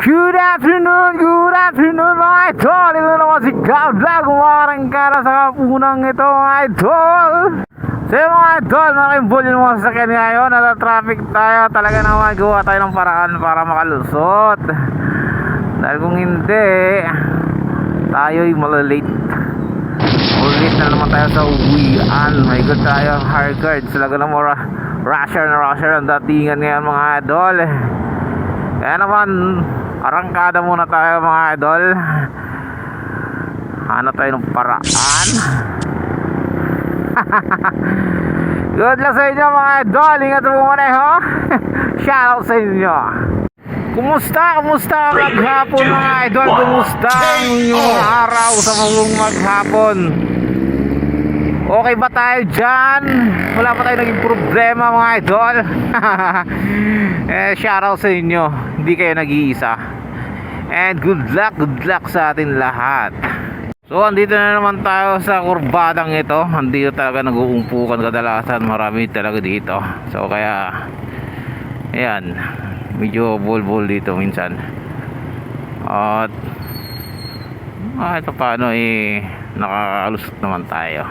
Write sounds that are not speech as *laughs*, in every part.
Good afternoon, good afternoon mga idol Ito naman si God Vlog Umarangkara sa kapunang ito mga idol So yun, mga idol, nakimbol yung mga sasakyan ngayon Nasa traffic tayo Talaga naman gawa tayo ng paraan para makalusot. Dahil kung hindi Tayo'y malalate Ulit na naman tayo sa uwian. May good tayo hard card Talaga naman ra- rusher na rusher Ang datingan ngayon mga idol. Kaya naman Arangkada muna tayo mga idol Hanap tayo ng paraan *laughs* Good luck sa inyo mga idol Ingat po muna ho *laughs* Shoutout sa inyo Kumusta? Kumusta ang maghapon mga idol? Kumusta ang inyong araw sa mga maghapon? Okay ba tayo dyan? Wala pa tayo naging problema mga idol? *laughs* eh, shoutout sa inyo. Hindi kayo nag-iisa. And good luck, good luck sa atin lahat. So, andito na naman tayo sa kurbadang ito. Andito talaga nag-uumpukan kadalasan. Marami talaga dito. So, kaya, ayan, medyo bol-bol dito minsan. At, kahit pa paano eh, nakakalusot naman tayo.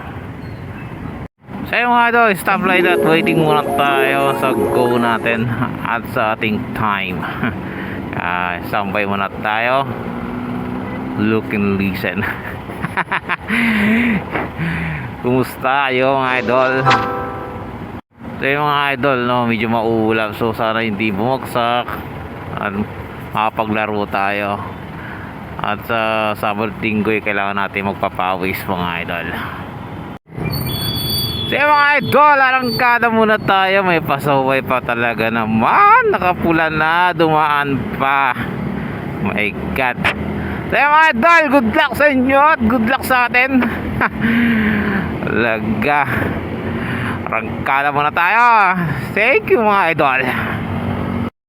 Yung mga idol, stoplight at waiting muna tayo sa go natin at sa ating time. *laughs* Ah, sampay muna tayo. Look and listen. *laughs* Kumusta kayo mga idol? So yung mga idol, no, medyo mauulap. So sana hindi bumagsak. At makapaglaro tayo. At sa Sabado Linggo, eh, kailangan natin magpapawis mga idol. So mga idol, arangkada muna tayo. May pasaway pa talaga naman. Nakapula na, dumaan pa. My God. So mga idol, good luck sa inyo at good luck sa atin. *laughs* Talaga. Arangkada muna tayo. Thank you mga idol.